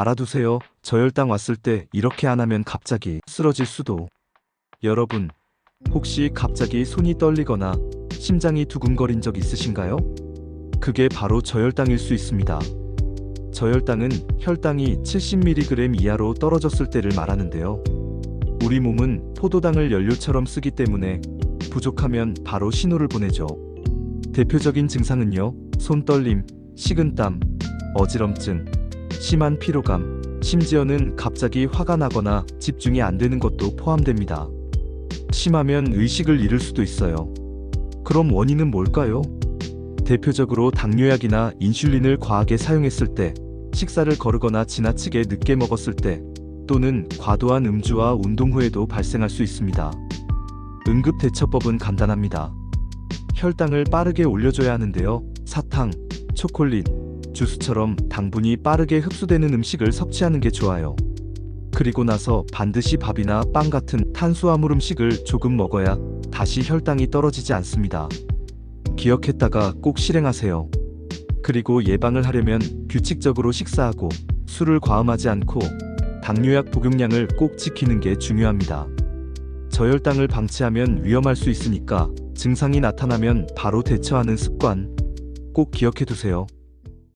알아두세요. 저혈당 왔을 때 이렇게 안 하면 갑자기 쓰러질 수도. 여러분, 혹시 갑자기 손이 떨리거나 심장이 두근거린 적 있으신가요? 그게 바로 저혈당일 수 있습니다. 저혈당은 혈당이 70mg 이하로 떨어졌을 때를 말하는데요. 우리 몸은 포도당을 연료처럼 쓰기 때문에 부족하면 바로 신호를 보내죠. 대표적인 증상은요, 손떨림, 식은땀, 어지럼증, 심한 피로감, 심지어는 갑자기 화가 나거나 집중이 안 되는 것도 포함됩니다. 심하면 의식을 잃을 수도 있어요. 그럼 원인은 뭘까요? 대표적으로 당뇨약이나 인슐린을 과하게 사용했을 때, 식사를 거르거나 지나치게 늦게 먹었을 때, 또는 과도한 음주와 운동 후에도 발생할 수 있습니다. 응급 대처법은 간단합니다. 혈당을 빠르게 올려줘야 하는데요. 사탕, 초콜릿, 주스처럼 당분이 빠르게 흡수되는 음식을 섭취하는 게 좋아요. 그리고 나서 반드시 밥이나 빵 같은 탄수화물 음식을 조금 먹어야 다시 혈당이 떨어지지 않습니다. 기억했다가 꼭 실행하세요. 그리고 예방을 하려면 규칙적으로 식사하고 술을 과음하지 않고 당뇨약 복용량을 꼭 지키는 게 중요합니다. 저혈당을 방치하면 위험할 수 있으니까 증상이 나타나면 바로 대처하는 습관 꼭 기억해 두세요.